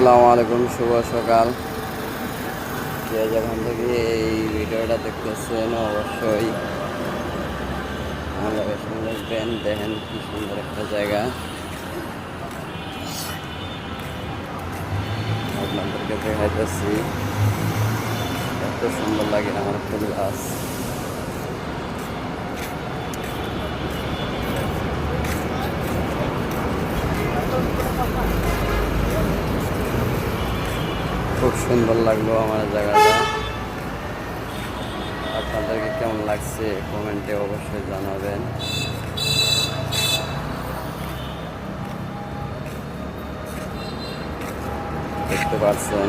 আসসালামু আলাইকুম, শুভ সকাল। যে যেখান থেকে এই ভিডিওটা দেখতেছেন, অবশ্যই আমার সঙ্গে দেখবেন, দেখেন কি সুন্দর একটা জায়গা। আপনাদেরকে দেখাইতেছি, এত সুন্দর লাগে আমার ফুল গাছ। খুব সুন্দর লাগল আমার জায়গাটা। আপনাদেরকে কেমন লাগছে কমেন্টে অবশ্যই জানাবেন। দেখতে পাচ্ছেন,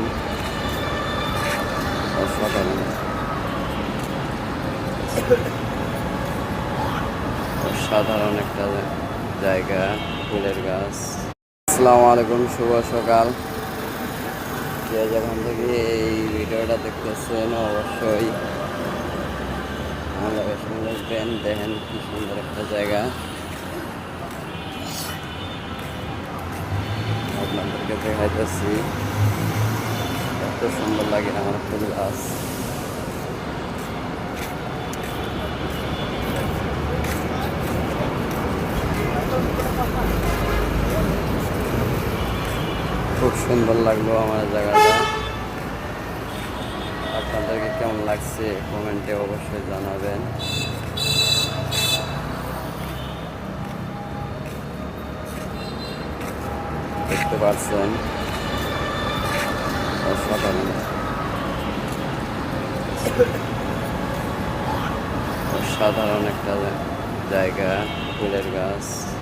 অসাধারণ। অসাধারণ একটা জায়গা, ফুলের গাছ। আসসালামু আলাইকুম, শুভ সকাল। যে যেখান থেকে এই ভিডিওটা দেখতেছেন, অবশ্যই আমার সঙ্গে দেখবেন দেখেন কি সুন্দর একটা জায়গা। আপনাদেরকে দেখাইতেছি। এত সুন্দর লাগে আমার ফুল গাছ। খুব সুন্দর লাগল আমার জায়গাটা। আপনাদেরকে কেমন লাগছে কমেন্টে অবশ্যই জানাবেন। দেখতে পাচ্ছেন, অসাধারণ। অসাধারণ একটা জায়গা, ফুলের গাছ।